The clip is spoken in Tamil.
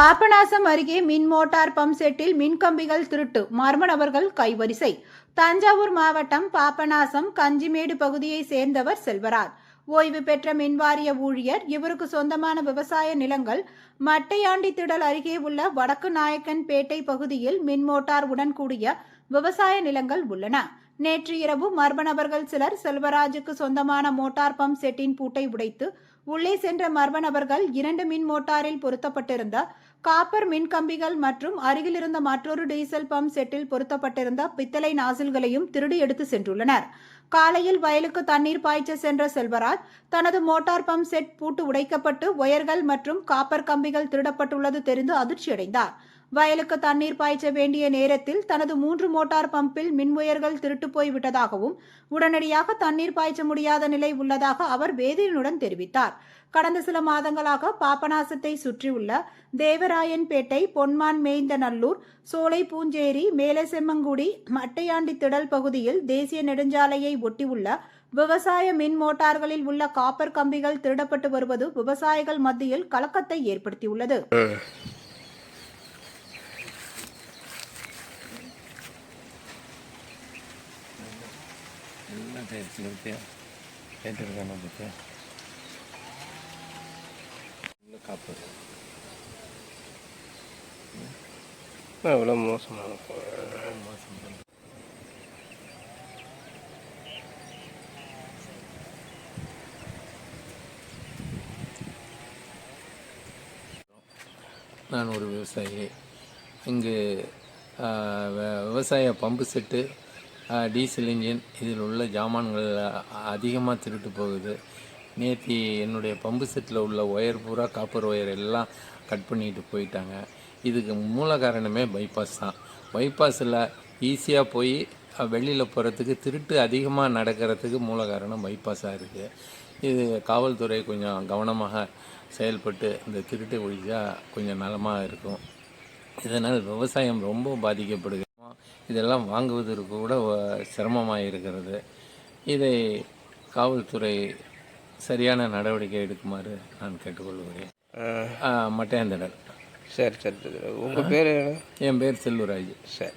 பாபநாசம் அருகே மின் மோட்டார் பம்ப் செட்டில் மின்கம்பிகள் திருட்டு. மர்ம நபர்கள் கைவரிசை. தஞ்சாவூர் மாவட்டம் பாபநாசம் கஞ்சிமேடு பகுதியை சேர்ந்தவர் செல்வராஜ். ஓய்வு பெற்ற மின்வாரிய ஊழியர் இவருக்கு சொந்தமான விவசாய நிலங்கள் மட்டையாண்டி திடல் அருகே உள்ள வடக்கு நாயக்கன் பேட்டை பகுதியில் மின் மோட்டார் உடன் கூடிய விவசாய நிலங்கள் உள்ளன. நேற்று இரவு மர்ம நபர்கள் சிலர் செல்வராஜுக்கு சொந்தமான மோட்டார் பம்ப் செட்டின் பூட்டை உடைத்து உள்ளே சென்ற மர்ம நபர்கள் இரண்டு மின் மோட்டாரில் பொருத்தப்பட்டிருந்த காப்பர் மின் கம்பிகள் மற்றும் அருகில் இருந்த மற்றொரு டீசல் பம்ப் செட்டில் பொருத்தப்பட்டிருந்த பித்தளை நாசில்களையும் திருடி எடுத்து சென்றுள்ளனர். காலையில் வயலுக்கு தண்ணீர் பாய்ச்ச சென்ற செல்வராஜ் தனது மோட்டார் பம்ப் செட் பூட்டு உடைக்கப்பட்டு ஒயர்கள் மற்றும் காப்பர் கம்பிகள் திருடப்பட்டுள்ளது தெரிந்து அதிர்ச்சியடைந்தார். வயலுக்கு தண்ணீர் பாய்ச்ச வேண்டிய நேரத்தில் தனது மூன்று மோட்டார் பம்பில் மின்முயர்கள் திருட்டு போய் விட்டதாகவும் உடனடியாக தண்ணீர் பாய்ச்ச முடியாத நிலை உள்ளதாக அவர் வேதியனுடன் தெரிவித்தார். கடந்த சில மாதங்களாக பாபநாசத்தை சுற்றியுள்ள தேவராயன்பேட்டை பொன்மான் மேய்ந்தநல்லூர் சோலை பூஞ்சேரி மேலசெம்மங்குடி மட்டையாண்டி திடல் பகுதியில் தேசிய நெடுஞ்சாலையை ஒட்டியுள்ள விவசாய மின் மோட்டார்களில் உள்ள காப்பர் கம்பிகள் திருடப்பட்டு வருவது விவசாயிகள் மத்தியில் கலக்கத்தை ஏற்படுத்தியுள்ளது. எல்லாம் தேய்ச்சி பார்த்தியா கேட்டுருக்கான பார்த்தியா உள்ள காப்பு. எவ்வளோ மோசமான மோசம் நான் ஒரு விவசாயி. இங்கு விவசாய பம்பு செட்டு டீசல் இன்ஜின் இதில் உள்ள ஜாமான்கள் அதிகமாக திருட்டு போகுது. நேற்று என்னுடைய பம்பு செட்டில் உள்ள ஒயர் பூரா காப்பர் ஒயர் எல்லாம் கட் பண்ணிட்டு போயிட்டாங்க. இதுக்கு மூல காரணமே பைபாஸ் தான். பைபாஸில் ஈஸியாக போய் வெளியில் போகிறதுக்கு திருட்டு அதிகமாக நடக்கிறதுக்கு மூல காரணம் பைபாஸாக இருக்குது. இது காவல்துறை கொஞ்சம் கவனமாக செயல்பட்டு இந்த திருட்டை ஒழிச்சா கொஞ்சம் நலமாக இருக்கும். இதனால் விவசாயம் ரொம்ப பாதிக்கப்படுகிறது. இதெல்லாம் வாங்குவதற்கு கூட சிரமமாக இருக்கிறது இதை காவல்துறை சரியான நடவடிக்கை எடுக்குமாறு நான் கேட்டுக்கொள்கிறேன். சரி சரி சரி. உங்கள் பேர் என் பேர் செல்வராஜ். சரி.